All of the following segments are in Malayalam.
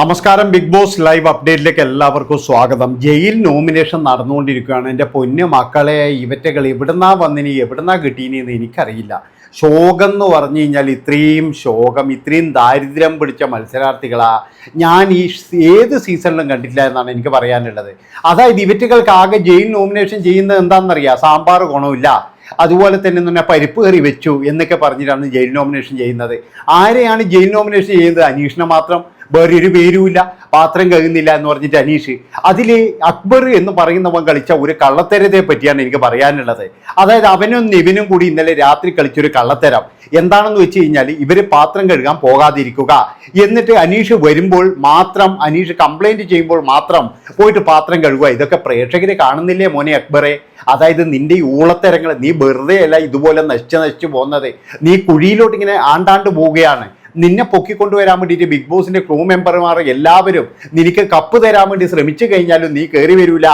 നമസ്കാരം ബിഗ് ബോസ് ലൈവ് അപ്ഡേറ്റിലേക്ക് എല്ലാവർക്കും സ്വാഗതം. ജയിൽ നോമിനേഷൻ നടന്നുകൊണ്ടിരിക്കുകയാണ്. എന്റെ പൊന്നു മക്കളെ ഇവറ്റകൾ എവിടുന്നാ വന്നിനി എവിടുന്നാ കിട്ടീനി എന്ന് എനിക്കറിയില്ല. ശോകം എന്ന് പറഞ്ഞു കഴിഞ്ഞാൽ ഇത്രയും ശോകം ഇത്രയും ദാരിദ്ര്യം പിടിച്ച മത്സരാർത്ഥികളാ ഞാൻ ഈ ഏത് സീസണിലും കണ്ടിട്ടില്ല എന്നാണ് എനിക്ക് പറയാനുള്ളത്. അതായത് ഇവറ്റകൾക്ക് ആകെ ജയിൽ നോമിനേഷൻ ചെയ്യുന്നത് എന്താണെന്നറിയാം? സാമ്പാർ ഗുണമില്ല. അതുപോലെ തന്നെ തന്നെ പരിപ്പ് കറി വെച്ചു എന്നൊക്കെ പറഞ്ഞിട്ടാണ് ജയിൽ നോമിനേഷൻ ചെയ്യുന്നത്. ആരെയാണ് ജയിൽ നോമിനേഷൻ ചെയ്യുന്നത്? അനീഷിനെ മാത്രം. വേറെ ഒരു പേരുമില്ല. പാത്രം കഴുകുന്നില്ല എന്ന് പറഞ്ഞിട്ട് അനീഷ്. അതിൽ അക്ബർ എന്ന് പറയുന്നവൻ കളിച്ച ഒരു കള്ളത്തരത്തെ പറ്റിയാണ് എനിക്ക് പറയാനുള്ളത്. അതായത് അവനും നിവിനും കൂടി ഇന്നലെ രാത്രി കളിച്ചൊരു കള്ളത്തരം. എന്താണെന്ന് വെച്ച് കഴിഞ്ഞാൽ ഇവർ പാത്രം കഴുകാൻ പോകാതിരിക്കുക. എന്നിട്ട് അനീഷ് വരുമ്പോൾ മാത്രം അനീഷ് കംപ്ലൈന്റ് ചെയ്യുമ്പോൾ മാത്രം പോയിട്ട് പാത്രം കഴുകുക. ഇതൊക്കെ പ്രേക്ഷകരെ കാണുന്നില്ലേ മോനെ അക്ബറെ? അതായത് നിന്റെ ഈ ഊളത്തരങ്ങൾ നീ വെറുതെ അല്ല ഇതുപോലെ നശിച്ച് നശിച്ച് പോകുന്നത്. നീ കുഴിയിലോട്ട് ഇങ്ങനെ ആണ്ടാണ്ട് പോവുകയാണ്. നിന്നെ പൊക്കിക്കൊണ്ടുവരാൻ വേണ്ടിയിട്ട് ബിഗ് ബോസിന്റെ ക്രൂ മെമ്പർമാർ എല്ലാവരും നിനക്ക് കപ്പ് തരാൻ വേണ്ടി ശ്രമിച്ചു കഴിഞ്ഞാലും നീ കയറി വരൂല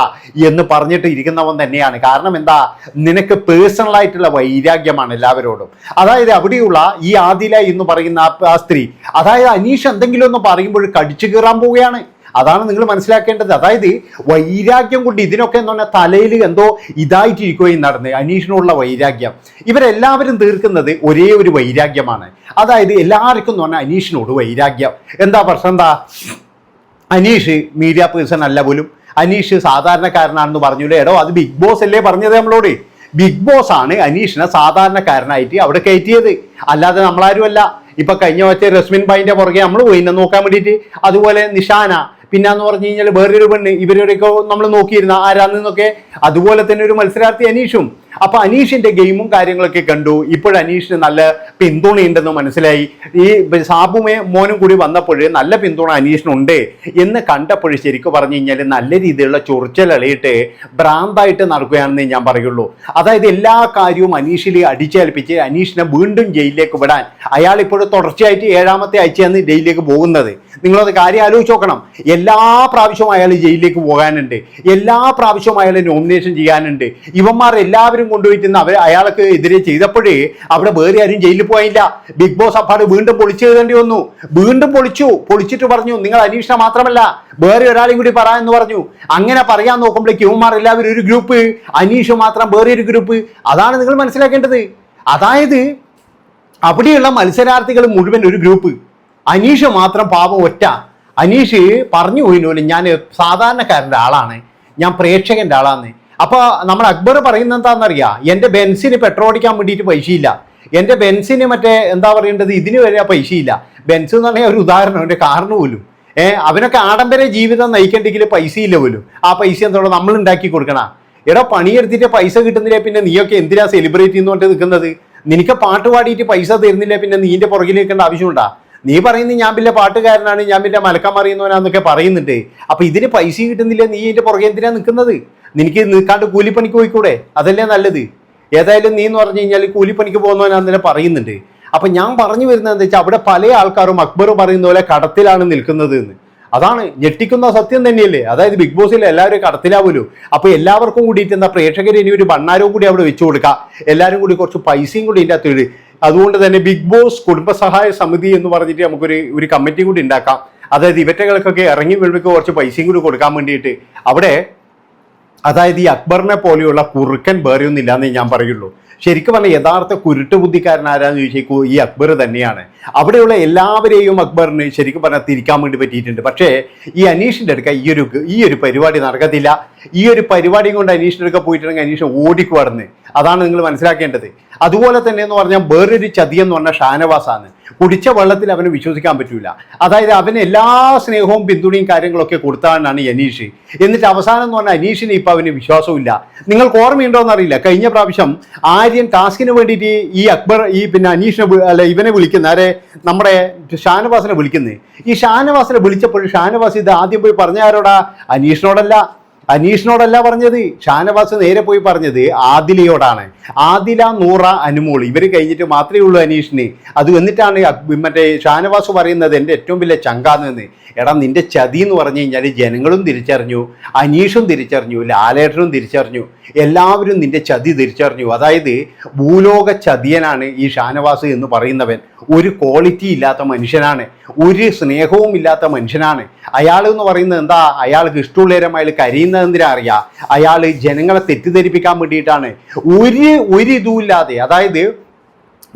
എന്ന് പറഞ്ഞിട്ട് ഇരിക്കുന്നവൻ തന്നെയാണ്. കാരണം എന്താ? നിനക്ക് പേഴ്സണൽ ആയിട്ടുള്ള വൈരാഗ്യമാണ് എല്ലാവരോടും. അതായത് അവിടെയുള്ള ഈ ആദില എന്ന് പറയുന്ന ആ- സ്ത്രീ അതായത് അനീഷ് എന്തെങ്കിലും ഒന്ന് പറയുമ്പോൾ കടിച്ചു കയറാൻ പോവുകയാണ്. അതാണ് നിങ്ങൾ മനസ്സിലാക്കേണ്ടത്. അതായത് വൈരാഗ്യം കൊണ്ട് ഇതിനൊക്കെ എന്ന് പറഞ്ഞാൽ തലയിൽ എന്തോ ഇതായിട്ടിരിക്കുകയും നടന്ന് അനീഷിനോടുള്ള വൈരാഗ്യം. ഇവരെല്ലാവരും തീർക്കുന്നത് ഒരേ ഒരു വൈരാഗ്യമാണ്. അതായത് എല്ലാവർക്കും എന്ന് പറഞ്ഞാൽ അനീഷിനോട് വൈരാഗ്യം. എന്താ പ്രശ്നം? എന്താ? അനീഷ് മീഡിയ പേഴ്സൺ അല്ല പോലും. അനീഷ് സാധാരണക്കാരനാണെന്ന് പറഞ്ഞില്ലേ എടോ അത് ബിഗ് ബോസ് അല്ലേ പറഞ്ഞത് നമ്മളോട്? ബിഗ് ബോസ് ആണ് അനീഷിനെ സാധാരണക്കാരനായിട്ട് അവിടെ കയറ്റിയത്. അല്ലാതെ നമ്മളാരുമല്ല. ഇപ്പൊ കഴിഞ്ഞ വെച്ച രസ്മിൻ ബായിന്റെ പുറകെ നമ്മൾ പോയിന്നെ നോക്കാൻ വേണ്ടിയിട്ട്. അതുപോലെ നിഷാന പിന്നെന്ന് പറഞ്ഞു കഴിഞ്ഞാൽ വേറൊരു പെണ്ണ് ഇവരൊക്കെ നമ്മൾ നോക്കിയിരുന്ന ആരാന്നൊക്കെ അതുപോലെ തന്നെ ഒരു മത്സരാർത്ഥി അനീഷും. അപ്പൊ അനീഷിന്റെ ഗെയിമും കാര്യങ്ങളൊക്കെ കണ്ടു. ഇപ്പോൾ അനീഷിന് നല്ല പിന്തുണയുണ്ടെന്ന് മനസ്സിലായി. ഈ സാബുമേ മോനും കൂടി വന്നപ്പോൾ നല്ല പിന്തുണ അനീഷിനുണ്ട് എന്ന് കണ്ടപ്പോൾ ശരിക്കും പറഞ്ഞു കഴിഞ്ഞാൽ നല്ല രീതിയിലുള്ള ചൊറിച്ചലളിയിട്ട് ഭ്രാന്തായിട്ട് നടക്കുകയാണെന്ന് ഞാൻ പറയുള്ളൂ. അതായത് എല്ലാ കാര്യവും അനീഷിൽ അടിച്ചേൽപ്പിച്ച് അനീഷിനെ വീണ്ടും ജയിലിലേക്ക് വിടാൻ. അയാൾ ഇപ്പോൾ തുടർച്ചയായിട്ട് ഏഴാമത്തെ ആഴ്ചയാണ് ജയിലിലേക്ക് പോകുന്നത്. നിങ്ങളത് കാര്യം ആലോചിച്ച് നോക്കണം. എല്ലാ പ്രാവശ്യവും അയാൾ ജയിലിലേക്ക് പോകാനുണ്ട്. എല്ലാ പ്രാവശ്യവും അയാൾ നോമിനേഷൻ ചെയ്യാനുണ്ട്. ഇവന്മാർ എല്ലാവരും കൊണ്ടുപോയിട്ട് അവർ അയാൾക്ക് എതിരെ ചെയ്തപ്പോഴേ അവിടെ വേറെ ആരും ജയിലിൽ പോയില്ല. ബിഗ് ബോസ് അപ്പാട് വീണ്ടും പൊളിച്ചു എഴുതേണ്ടി വന്നു. വീണ്ടും പൊളിച്ചു. പൊളിച്ചിട്ട് പറഞ്ഞു നിങ്ങൾ അനീഷ മാത്രമല്ല വേറെ ഒരാളെയും കൂടി പറയാമെന്ന് പറഞ്ഞു. അങ്ങനെ പറയാൻ നോക്കുമ്പോഴേക്ക് ഇവന്മാർ എല്ലാവരും ഒരു ഗ്രൂപ്പ് അനീഷ് മാത്രം വേറെ ഒരു ഗ്രൂപ്പ്. അതാണ് നിങ്ങൾ മനസ്സിലാക്കേണ്ടത്. അതായത് അവിടെയുള്ള മത്സരാർത്ഥികൾ മുഴുവൻ ഒരു ഗ്രൂപ്പ്. അനീഷ് മാത്രം പാപം ഒറ്റ. അനീഷ് പറഞ്ഞു പോയിനോലും ഞാൻ സാധാരണക്കാരന്റെ ആളാണ്. ഞാൻ പ്രേക്ഷകന്റെ ആളാണ് അപ്പൊ നമ്മൾ അക്ബർ പറയുന്നത് എന്താണെന്നറിയാം? എന്റെ ബെൻസിന് പെട്രോൾ അടിക്കാൻ വേണ്ടിയിട്ട് പൈസയില്ല. എന്റെ ബെൻസിന് മറ്റേ എന്താ പറയേണ്ടത്? ഇതിന് വരെ പൈസയില്ല. ബെൻസ് എന്ന് പറഞ്ഞാൽ ഒരു ഉദാഹരണം എന്റെ കാറിന് പോലും. ഏഹ് അവനൊക്കെ ആഡംബര ജീവിതം നയിക്കണ്ടെങ്കിൽ പൈസയില്ല പോലും. ആ പൈസ എന്തോളം നമ്മൾ ഉണ്ടാക്കി കൊടുക്കണ? എടാ പണിയെടുത്തിട്ട് പൈസ കിട്ടുന്നില്ലേ പിന്നെ നീയൊക്കെ എന്തിനാ സെലിബ്രേറ്റ് ചെയ്യുന്നോണ്ട് നിൽക്കുന്നത്? നിനക്ക് പാട്ട് പാടിയിട്ട് പൈസ തരുന്നില്ല പിന്നെ നീന്റെ പുറകിൽ നിൽക്കേണ്ട ആവശ്യമുണ്ടാ? നീ പറയുന്നത് ഞാൻ പിന്നെ പാട്ടുകാരനാണ് ഞാൻ പിന്നെ മലക്കം അറിയുന്നവനാന്നൊക്കെ പറയുന്നുണ്ട്. അപ്പൊ ഇതിന് പൈസ കിട്ടുന്നില്ല? നീ ഇതിന്റെ പുറകെ എന്തിനാ നിൽക്കുന്നത്? നിനക്ക് നിൽക്കാണ്ട് കൂലിപ്പണിക്ക് പോയിക്കൂടെ? അതല്ലേ നല്ലത്. ഏതായാലും നീ എന്ന് പറഞ്ഞു കഴിഞ്ഞാൽ കൂലിപ്പണിക്ക് പോകുന്നവനാന്നല്ലേ പറയുന്നുണ്ട്. അപ്പൊ ഞാൻ പറഞ്ഞു വരുന്നത് എന്താ വെച്ചാൽ അവിടെ പല ആൾക്കാരും അക്ബർ പറയുന്ന പോലെ കടത്തിലാണ് നിൽക്കുന്നത് എന്ന്. അതാണ് ഞെട്ടിക്കുന്ന സത്യം തന്നെയല്ലേ? അതായത് ബിഗ് ബോസിൽ എല്ലാവരും കടത്തിലാവുമല്ലോ അപ്പൊ എല്ലാവർക്കും കൂടിയിട്ട് എന്താ പ്രേക്ഷകർ ഇനി ഒരു ഭണ്ണാരവും കൂടി അവിടെ വെച്ചു കൊടുക്കുക എല്ലാവരും കൂടി കുറച്ച് പൈസയും കൂടി ഇതിന്റെ അകത്ത് അതുകൊണ്ട് തന്നെ ബിഗ് ബോസ് കുടുംബസഹായ സമിതി എന്ന് പറഞ്ഞിട്ട് നമുക്കൊരു ഒരു കമ്മിറ്റി കൂടി ഉണ്ടാക്കാം. അതായത് ഇവറ്റകൾക്കൊക്കെ ഇറങ്ങി വീഴുമ്പോൾ കുറച്ച് പൈസയും കൂടി കൊടുക്കാൻ വേണ്ടിയിട്ട്. അവിടെ അതായത് ഈ അക്ബറിനെ പോലെയുള്ള കുറുക്കൻ വേറെയൊന്നും എന്നേ ഞാൻ പറയുള്ളൂ. ശരിക്കും പറഞ്ഞാൽ യഥാർത്ഥ കുരുട്ട് ബുദ്ധിക്കാരൻ ആരാന്ന് ചോദിച്ചേക്കൂ ഈ അക്ബർ തന്നെയാണ്. അവിടെയുള്ള എല്ലാവരെയും അക്ബറിന് ശരിക്കും പറഞ്ഞാൽ തിരിക്കാൻ വേണ്ടി പറ്റിയിട്ടുണ്ട്. പക്ഷേ ഈ അനീഷിന്റെ അടുക്ക ഈ ഒരു ഈ ഒരു പരിപാടി നടക്കത്തില്ല. ഈ ഒരു പരിപാടിയും കൊണ്ട് അനീഷിന്റെ അടുക്ക പോയിട്ടുണ്ടെങ്കിൽ അനീഷ് ഓടിക്കുവാടുന്ന് അതാണ് നിങ്ങൾ മനസ്സിലാക്കേണ്ടത്. അതുപോലെ തന്നെ എന്ന് പറഞ്ഞാൽ വേറൊരു ചതി എന്ന് പറഞ്ഞാൽ ഷാനവാസാണ്. കുടിച്ച വെള്ളത്തിൽ അവന് വിശ്വസിക്കാൻ പറ്റൂല. അതായത് അവന് എല്ലാ സ്നേഹവും പിന്തുണയും കാര്യങ്ങളൊക്കെ കൊടുത്താണെന്നാണ് അനീഷ്. എന്നിട്ട് അവസാനം എന്ന് പറഞ്ഞാൽ അനീഷിന് ഇപ്പം അവന് വിശ്വാസമില്ല നിങ്ങൾക്ക് ഓർമ്മയുണ്ടോ എന്നറിയില്ല. കഴിഞ്ഞ പ്രാവശ്യം ആര്യൻ ടാസ്കിന് വേണ്ടിയിട്ട് ഈ അക്ബർ ഈ പിന്നെ അനീഷിനെ അല്ല ഇവനെ വിളിക്കുന്ന ആരെ നമ്മുടെ ഷാനവാസിനെ വിളിക്കുന്നത്. ഈ ഷാനവാസിനെ വിളിച്ചപ്പോൾ ഷാനവാസ് ഇത് ആദ്യം പോയി പറഞ്ഞ ആരോടാ? അനീഷിനോടല്ല. അനീഷിനോടല്ല പറഞ്ഞത് ഷാനവാസ് നേരെ പോയി പറഞ്ഞത് ആദിലയോടാണ്. ആദില നൂറ അനുമോൾ ഇവർ കഴിഞ്ഞിട്ട് മാത്രമേ ഉള്ളൂ അനീഷിന്. അത് എന്നിട്ടാണ് മറ്റേ ഷാനവാസ് പറയുന്നത് എന്റെ ഏറ്റവും വലിയ ചങ്കാന്ന് എടാ നിന്റെ ചതി എന്ന് പറഞ്ഞു കഴിഞ്ഞാൽ ജനങ്ങളും തിരിച്ചറിഞ്ഞു അനീഷും തിരിച്ചറിഞ്ഞു ലാലേട്ടനും തിരിച്ചറിഞ്ഞു. എല്ലാവരും നിന്റെ ചതി തിരിച്ചറിഞ്ഞു. അതായത് ഭൂലോക ചതിയനാണ് ഈ ഷാനവാസ് എന്ന് പറയുന്നവൻ. ഒരു ക്വാളിറ്റി ഇല്ലാത്ത മനുഷ്യനാണ്. ഒരു സ്നേഹവും ഇല്ലാത്ത മനുഷ്യനാണ്. അയാൾ എന്ന് പറയുന്നത് എന്താ? അയാൾക്ക് ഇഷ്ടമുള്ളവരും അയാൾ കരയുന്നത് എന്തിനാ അറിയാം? അയാൾ ജനങ്ങളെ തെറ്റിദ്ധരിപ്പിക്കാൻ വേണ്ടിയിട്ടാണ്. ഒരു ഒരു ഇതുമില്ലാതെ അതായത്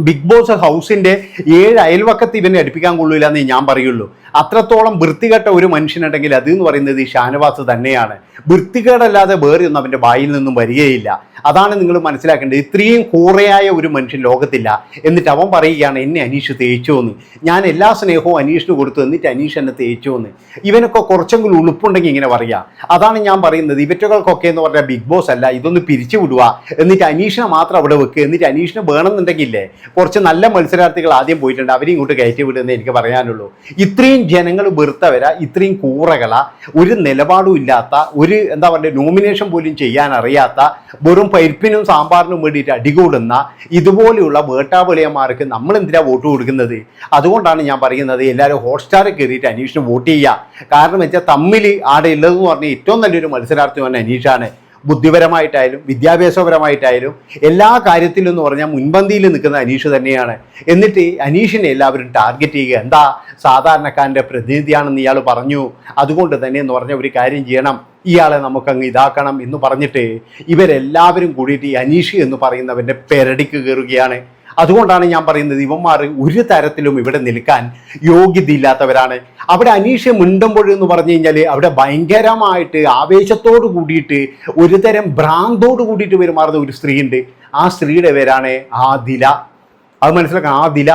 ബിഗ് ബോസ് ഹൗസിന്റെ ഏഴ് അയൽവക്കത്ത് ഇവനെ അടുപ്പിക്കാൻ കൊള്ളൂല എന്നേ ഞാൻ പറയുള്ളൂ. അത്രത്തോളം വൃത്തികെട്ട ഒരു മനുഷ്യനുണ്ടെങ്കിൽ അത് എന്ന് പറയുന്നത് ഈ ഷാനവാസ് തന്നെയാണ്. വൃത്തികേടല്ലാതെ വേറെ ഒന്നും അവന്റെ വായിൽ നിന്നും വരികയില്ല. അതാണ് നിങ്ങൾ മനസ്സിലാക്കേണ്ടത്. ഇത്രയും കൂറയായ ഒരു മനുഷ്യൻ ലോകത്തില്ല. എന്നിട്ട് അവൻ പറയുകയാണ് എന്നെ അനീഷ് തേച്ചു എന്ന് ഞാൻ എല്ലാ സ്നേഹവും അനീഷിന് കൊടുത്തു. എന്നിട്ട് അനീഷ് എന്നെ തേച്ചു എന്ന് ഇവനൊക്കെ കുറച്ചെങ്കിലും ഉളുപ്പുണ്ടെങ്കിൽ ഇങ്ങനെ പറയാം. അതാണ് ഞാൻ പറയുന്നത്. ഇവറ്റകൾക്കൊക്കെ എന്ന് പറഞ്ഞാൽ ബിഗ് ബോസ് അല്ല. ഇതൊന്ന് പിരിച്ചു വിടുക. എന്നിട്ട് അനീഷിനെ മാത്രം അവിടെ വെക്കുക എന്നിട്ട് അനീഷിനെ വേണമെന്നുണ്ടെങ്കിലേ കുറച്ച് നല്ല മത്സരാർത്ഥികൾ ആദ്യം പോയിട്ടുണ്ട്. അവരെ ഇങ്ങോട്ട് കയറ്റി വിടുന്നേ എനിക്ക് പറയാനുള്ളൂ. ഇത്രയും ജനങ്ങൾ വെറുത്തവരാ ഇത്രയും കൂറകള ഒരു നിലപാടും ഇല്ലാത്ത ഒരു എന്താ പറയുക നോമിനേഷൻ പോലും ചെയ്യാൻ അറിയാത്ത വെറും പരിപ്പിനും സാമ്പാറിനും വേണ്ടിയിട്ട് അടികൂടുന്ന ഇതുപോലെയുള്ള വേട്ടാവളിയന്മാർക്ക് നമ്മൾ എന്തിനാ വോട്ട് കൊടുക്കുന്നത്? അതുകൊണ്ടാണ് ഞാൻ പറയുന്നത് എല്ലാവരും ഹോട്ട്സ്റ്റാറിൽ കയറിയിട്ട് അനീഷിന് വോട്ട് ചെയ്യുക. കാരണം വെച്ചാൽ തമ്മിൽ ആടെ ഉള്ളതെന്ന് പറഞ്ഞാൽ ഏറ്റവും നല്ലൊരു മത്സരാർത്ഥി പറഞ്ഞ അനീഷാണ്. ബുദ്ധിപരമായിട്ടായാലും വിദ്യാഭ്യാസപരമായിട്ടായാലും എല്ലാ കാര്യത്തിലും എന്ന് പറഞ്ഞാൽ മുൻപന്തിയിൽ നിൽക്കുന്ന അനീഷ് തന്നെയാണ്. എന്നിട്ട് അനീഷിനെ എല്ലാവരും ടാർഗറ്റ് ചെയ്യുക. എന്താ? സാധാരണക്കാരന്റെ പ്രതിനിധിയാണെന്ന് ഇയാൾ പറഞ്ഞു. അതുകൊണ്ട് തന്നെ എന്ന് പറഞ്ഞ ഒരു കാര്യം ചെയ്യണം. ഇയാളെ നമുക്കങ്ങ് ഇതാക്കണം എന്ന് പറഞ്ഞിട്ട് ഇവരെല്ലാവരും കൂടിയിട്ട് ഈ അനീഷ് എന്ന് പറയുന്നവന്റെ പെരടിക്ക് കയറുകയാണ്. അതുകൊണ്ടാണ് ഞാൻ പറയുന്നത് ഇവന്മാർ ഒരു തരത്തിലും ഇവിടെ നിൽക്കാൻ യോഗ്യതയില്ലാത്തവരാണ്. അവിടെ അനീഷ് മിണ്ടുമ്പോഴെന്ന് പറഞ്ഞു കഴിഞ്ഞാൽ അവിടെ ഭയങ്കരമായിട്ട് ആവേശത്തോട് കൂടിയിട്ട് ഒരു തരം ഭ്രാന്തോട് കൂടിയിട്ട് പെരുമാറുന്ന ഒരു സ്ത്രീയുണ്ട്. ആ സ്ത്രീയുടെ പേരാണ് ആദില. അത് മനസ്സിലാക്കാം ആദില.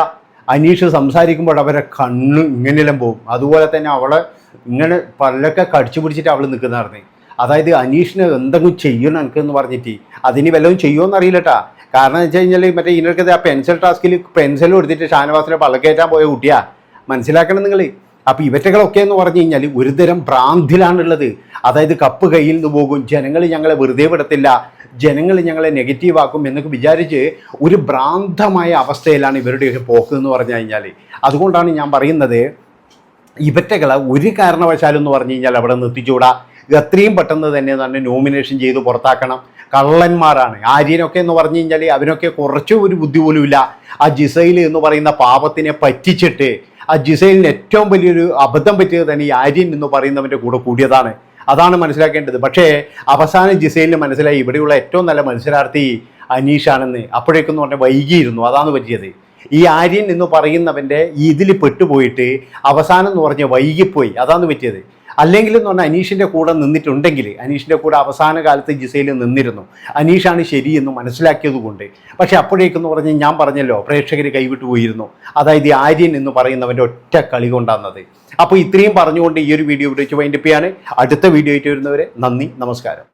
അനീഷ് സംസാരിക്കുമ്പോൾ അവരെ കണ്ണ് ഇങ്ങനെയെല്ലാം പോകും. അതുപോലെ തന്നെ അവളെ ഇങ്ങനെ പല്ലൊക്കെ കടിച്ചു പിടിച്ചിട്ട് അവൾ നിൽക്കുന്നതായിരുന്നു അതായത് അനീഷിന് എന്തെങ്കിലും ചെയ്യണം എനിക്കെന്ന് പറഞ്ഞിട്ട്. അതിന് വല്ലതും ചെയ്യുമോന്ന് അറിയില്ലട്ടാ കാരണം എന്ന് വെച്ച് കഴിഞ്ഞാൽ മറ്റേ ഇതിനൊക്കെ ആ പെൻസിൽ ടാസ്കിൽ പെൻസിൽ കൊടുത്തിട്ട് ഷാനവാസിനെ പള്ളക്കേറ്റാൻ പോയ കുട്ടിയാ. മനസ്സിലാക്കണം നിങ്ങൾ അപ്പോൾ ഇവറ്റകളൊക്കെ എന്ന് പറഞ്ഞു കഴിഞ്ഞാൽ ഒരുതരം ഭ്രാന്തിലാണുള്ളത്. അതായത് കപ്പ് കയ്യിൽ നിന്ന് പോകും. ജനങ്ങൾ ഞങ്ങളെ വെറുതെ വിടത്തില്ല. ജനങ്ങൾ ഞങ്ങളെ നെഗറ്റീവ് ആക്കും എന്നൊക്കെ വിചാരിച്ച് ഒരു ഭ്രാന്തമായ അവസ്ഥയിലാണ് ഇവരുടെയൊക്കെ പോക്ക് എന്ന് പറഞ്ഞു കഴിഞ്ഞാൽ അതുകൊണ്ടാണ് ഞാൻ പറയുന്നത് ഇവറ്റകളെ ഒരു കാരണവശാലും എന്ന് പറഞ്ഞു കഴിഞ്ഞാൽ അവിടെ നിർത്തിച്ചൂടാ എത്രയും പെട്ടെന്ന് തന്നെ തന്നെ നോമിനേഷൻ ചെയ്ത് പുറത്താക്കണം. കള്ളന്മാരാണ്. ആര്യനൊക്കെ എന്ന് പറഞ്ഞു കഴിഞ്ഞാൽ അവനൊക്കെ കുറച്ച് ഒരു ബുദ്ധി പോലും ഇല്ല. ആ ജിസൈൽ എന്ന് പറയുന്ന പാപത്തിനെ പറ്റിച്ചിട്ട് ആ ജിസൈലിന് ഏറ്റവും വലിയൊരു അബദ്ധം പറ്റിയത് തന്നെ ഈ ആര്യൻ എന്ന് പറയുന്നവന്റെ കൂടെ കൂടിയതാണ്. അതാണ് മനസ്സിലാക്കേണ്ടത്. പക്ഷേ അവസാനം ജിസൈലിന് മനസ്സിലായി. ഇവിടെയുള്ള ഏറ്റവും നല്ല മത്സരാർത്ഥി അനീഷാണെന്ന്. അപ്പോഴേക്കെന്ന് പറഞ്ഞാൽ വൈകിയിരുന്നു. അതാണ് പറ്റിയത്. ഈ ആര്യൻ എന്ന് പറയുന്നവന്റെ ഇതിൽ പെട്ടുപോയിട്ട് അവസാനം എന്ന് പറഞ്ഞാൽ വൈകിപ്പോയി. അതാണ് പറ്റിയത്. അല്ലെങ്കിൽ എന്ന് പറഞ്ഞാൽ അനീഷിന്റെ കൂടെ നിന്നിട്ടുണ്ടെങ്കിൽ അനീഷിന്റെ കൂടെ അവസാന കാലത്ത് ജിസയിൽ നിന്നിരുന്നു. അനീഷാണ് ശരിയെന്ന് മനസ്സിലാക്കിയത് കൊണ്ട്. പക്ഷേ അപ്പോഴേക്കെന്ന് പറഞ്ഞ് ഞാൻ പറഞ്ഞല്ലോ പ്രേക്ഷകർ കൈവിട്ടു പോയിരുന്നു. അതായത് ഈ ആര്യൻ എന്ന് പറയുന്നവന്റെ ഒറ്റ കളി കൊണ്ടാണത്. അപ്പോൾ ഇത്രയും പറഞ്ഞുകൊണ്ട് ഈ ഒരു വീഡിയോ ഇവിടെ വെച്ച് വൈൻഡപ്പ് ചെയ്യാണ്. അടുത്ത വീഡിയോ ആയിട്ട് വരുന്നവരെ നന്ദി നമസ്കാരം.